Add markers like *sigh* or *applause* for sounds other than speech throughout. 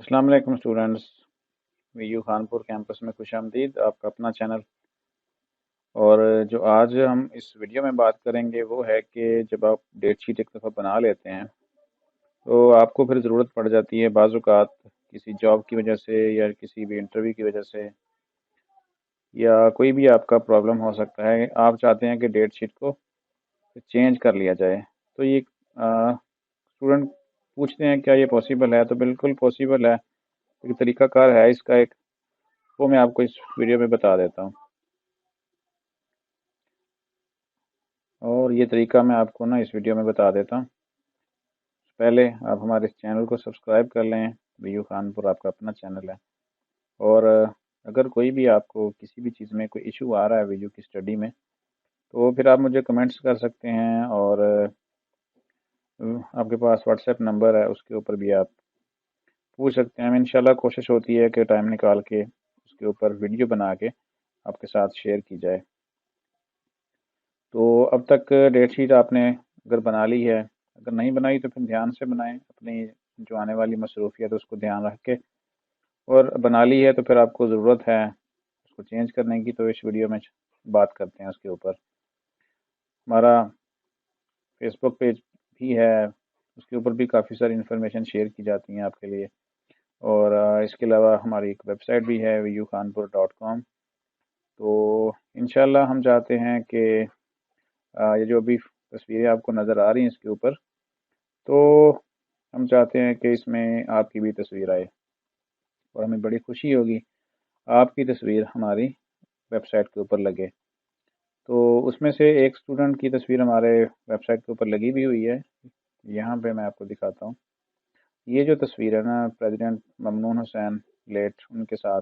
वालेकुम students V U Khanpur campus में खुश आमदीद। आपका अपना चैनल और जो आज हम इस वीडियो में बात करेंगे, वो है कि जब आप डेट शीट एक दफ़ा बना लेते हैं तो आपको फिर ज़रूरत पड़ जाती है बाज़ात किसी जॉब की वजह से या किसी भी इंटरव्यू की वजह से, या कोई भी आपका प्रॉब्लम हो सकता है। आप चाहते हैं कि डेट शीट को चेंज कर लिया जाए। तो ये स्टूडेंट पूछते हैं, क्या ये पॉसिबल है? तो बिल्कुल पॉसिबल है। एक तरीक़ाकार है इसका एक। वो मैं आपको इस वीडियो में बता देता हूँ। और ये तरीका मैं आपको ना इस वीडियो में बता देता हूँ। पहले आप हमारे इस चैनल को सब्सक्राइब कर लें। वीयू खानपुर आपका अपना चैनल है। और अगर कोई भी आपको किसी भी चीज़ में कोई इशू आ रहा है वीडियो की स्टडी में तो फिर आप मुझे कमेंट्स कर सकते हैं और आपके पास व्हाट्सएप नंबर है, उसके ऊपर भी आप पूछ सकते हैं। इंशाल्लाह कोशिश होती है कि टाइम निकाल के उसके ऊपर वीडियो बना के आपके साथ शेयर की जाए। तो अब तक डेट शीट आपने अगर बना ली है, अगर नहीं बनाई तो फिर ध्यान से बनाएँ। अपनी जो आने वाली मसरूफियत उसको ध्यान रख के और बना ली है तो फिर आपको ज़रूरत है उसको चेंज करने की। तो इस वीडियो में बात करते हैं उसके ऊपर। हमारा फेसबुक पेज भी है, उसके ऊपर भी काफ़ी सारी इन्फॉर्मेशन शेयर की जाती हैं आपके लिए। और इसके अलावा हमारी एक वेबसाइट भी है वी खानपुर डॉट कॉम तो इन हम चाहते हैं कि ये जो अभी तस्वीरें आपको नज़र आ रही हैं इसके ऊपर तो हम चाहते हैं कि इसमें आपकी भी तस्वीर आए और हमें बड़ी खुशी होगी, आपकी तस्वीर हमारी वेबसाइट के ऊपर लगे। तो उसमें से एक स्टूडेंट की तस्वीर हमारे वेबसाइट के ऊपर लगी भी हुई है। यहाँ पे मैं आपको दिखाता हूँ। ये जो तस्वीर है ना प्रेसिडेंट ममनून हुसैन लेट, उनके साथ।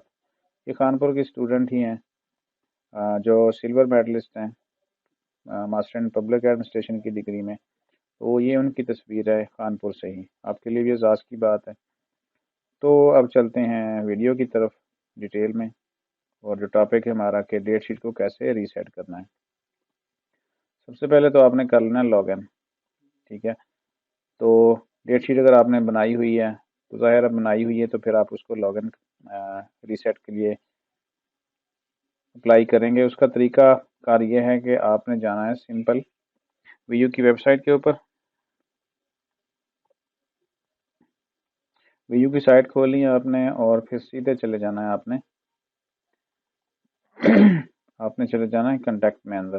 ये खानपुर के स्टूडेंट ही हैं जो सिल्वर मेडलिस्ट हैं मास्टर इन पब्लिक एडमिनिस्ट्रेशन की डिग्री में। तो ये उनकी तस्वीर है खानपुर से ही। आपके लिए भी एजाज़ की बात है। तो अब चलते हैं वीडियो की तरफ़ डिटेल में। और जो टॉपिक है हमारा कि डेट शीट को कैसे रीसेट करना है। सबसे पहले तो आपने कर लेना लॉगिन ठीक है? तो डेट शीट अगर आपने बनाई हुई है तो ज़ाहिर बनाई हुई है तो फिर आप उसको लॉगिन रीसेट के लिए अप्लाई करेंगे। उसका तरीका कार ये है कि आपने जाना है सिंपल वी की वेबसाइट के ऊपर। वी की साइट खोलनी है आपने और फिर सीधे चले जाना है आपने। आपने चले जाना है कंटेक्ट में अंदर।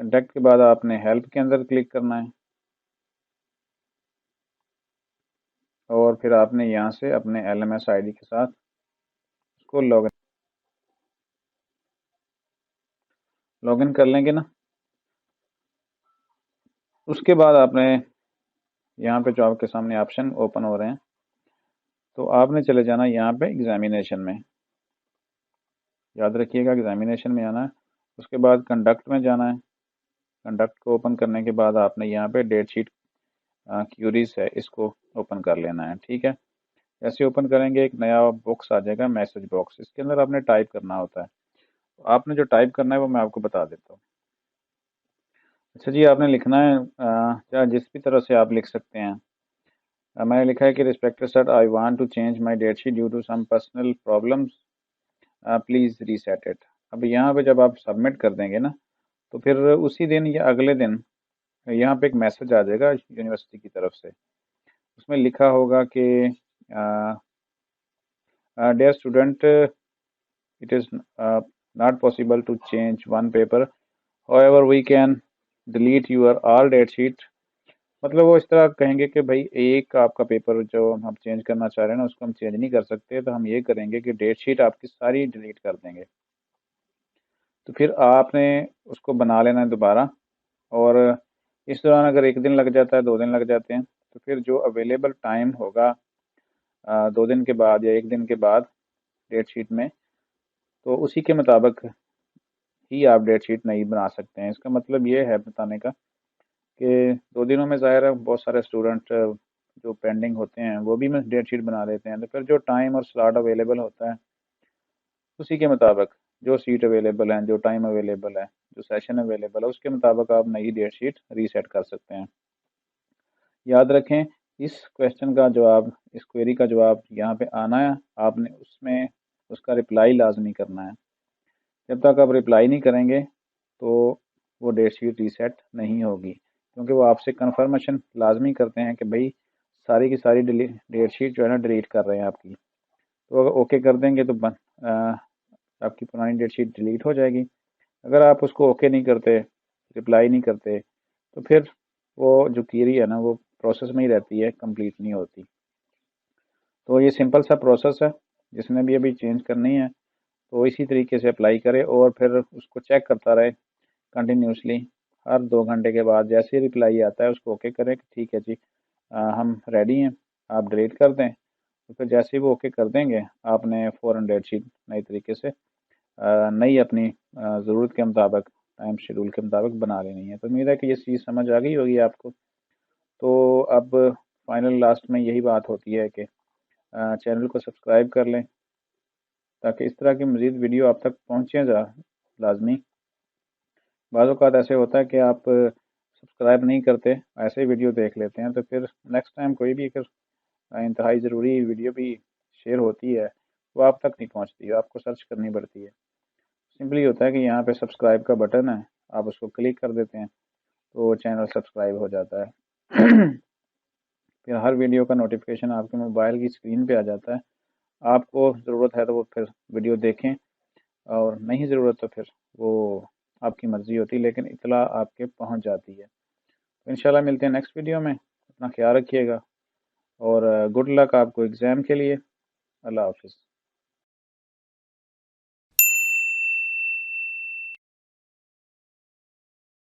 कंटेक्ट के बाद आपने हेल्प के अंदर क्लिक करना है। और फिर आपने यहाँ से अपने L M S I D के साथ उसको लॉगिन लॉगिन कर लेंगे ना। उसके बाद आपने यहाँ पे जो आपके सामने ऑप्शन ओपन हो रहे हैं। तो आपने चले जाना यहाँ पे एग्जामिनेशन में। याद रखिएगा एग्जामिनेशन में आना है उसके बाद कंडक्ट में जाना है। कंडक्ट को ओपन करने के बाद आपने यहाँ पे डेट शीट क्यूरीज है, इसको ओपन कर लेना है, ठीक है? ऐसे ओपन करेंगे, एक नया बॉक्स आ जाएगा मैसेज बॉक्स इसके अंदर आपने टाइप करना होता है। आपने जो टाइप करना है, वो मैं आपको बता देता हूँ। अच्छा जी, आपने लिखना है चाहे जिस भी तरह से आप लिख सकते हैं। मैंने लिखा है कि respected sir I want to change my date sheet due to some personal problems please reset it अब यहाँ पे जब आप सबमिट कर देंगे ना तो फिर उसी दिन या अगले दिन यहाँ पे एक मैसेज आ जाएगा यूनिवर्सिटी की तरफ़ से। उसमें लिखा होगा कि dear student it is not possible to change one paper however we can delete your all date sheet मतलब वो इस तरह कहेंगे कि भाई एक आपका पेपर जो हम चेंज करना चाह रहे हैं ना, उसको हम चेंज नहीं कर सकते तो हम ये करेंगे कि डेट शीट आपकी सारी डिलीट कर देंगे। तो फिर आपने उसको बना लेना है दोबारा, और इस दौरान अगर एक दिन लग जाता है, दो दिन लग जाते हैं तो फिर जो अवेलेबल टाइम होगा दो दिन के बाद या एक दिन के बाद डेट शीट में तो उसी के मुताबिक ही आप डेट शीट नहीं बना सकते हैं। इसका मतलब ये है बताने का कि दो दिनों में ज़ाहिर है बहुत सारे स्टूडेंट जो पेंडिंग होते हैं, वो भी मैं डेट शीट बना लेते हैं। तो फिर जो टाइम और स्लॉट अवेलेबल होता है, उसी के मुताबिक जो सीट अवेलेबल है, जो टाइम अवेलेबल है, जो सेशन अवेलेबल है, उसके मुताबिक आप नई डेट शीट रीसेट कर सकते हैं। याद रखें, इस क्वेश्चन का जवाब, इस क्वेरी का जवाब यहाँ पे आना है। आपने उसमें उसका रिप्लाई लाजमी करना है। जब तक आप रिप्लाई नहीं करेंगे तो वो डेट शीट रीसेट नहीं होगी। क्योंकि वो आपसे कन्फर्मेशन लाजमी करते हैं कि भाई सारी की सारी डेट शीट जो है ना डिलीट कर रहे हैं आपकी। तो अगर ओके कर देंगे तो बन, आ, आपकी पुरानी डेट शीट डिलीट हो जाएगी। अगर आप उसको ओके नहीं करते रिप्लाई नहीं करते तो फिर वो जो कीरी है ना वो प्रोसेस में ही रहती है कंप्लीट नहीं होती। तो ये सिंपल सा प्रोसेस है जिसने भी अभी चेंज करनी है तो इसी तरीके से अप्लाई करें और फिर उसको चेक करता रहे कंटिन्यूसली हर दो घंटे के बाद जैसे रिप्लाई आता है उसको ओके करें ठीक है जी आ, हम रेडी हैं आप डिलीट कर दें। तो फिर जैसे वो ओके कर देंगे आपने फ़ौर डेट शीट नई तरीके से नई अपनी ज़रूरत के मुताबिक टाइम शेड्यूल के मुताबिक बना लेनी है। तो उम्मीद है कि ये चीज़ समझ आ गई होगी आपको। तो अब फाइनल लास्ट में यही बात होती है कि चैनल को सब्सक्राइब कर लें ताकि इस तरह की मज़ीद वीडियो आप तक पहुँचे जा लाजमी। बाज़ात ऐसे होता है कि आप सब्सक्राइब नहीं करते, ऐसे ही वीडियो देख लेते हैं तो फिर नेक्स्ट टाइम कोई भी अगर इंतहाई ज़रूरी वीडियो भी शेयर होती है, वो आप तक नहीं पहुँचती, आपको सर्च करनी पड़ती है। सिंपली होता है कि यहाँ पे सब्सक्राइब का बटन है, आप उसको क्लिक कर देते हैं तो चैनल सब्सक्राइब हो जाता है। *clears throat* फिर हर वीडियो का नोटिफिकेशन आपके मोबाइल की स्क्रीन पे आ जाता है। आपको ज़रूरत है तो वो फिर वीडियो देखें, और नहीं ज़रूरत तो फिर वो आपकी मर्ज़ी होती, लेकिन इतला आपके पहुँच जाती है। तो इंशाल्लाह मिलते हैं नेक्स्ट वीडियो में। अपना ख्याल रखिएगा। और गुड लक आपको एग्ज़ाम के लिए। अल्लाह हाफिज़।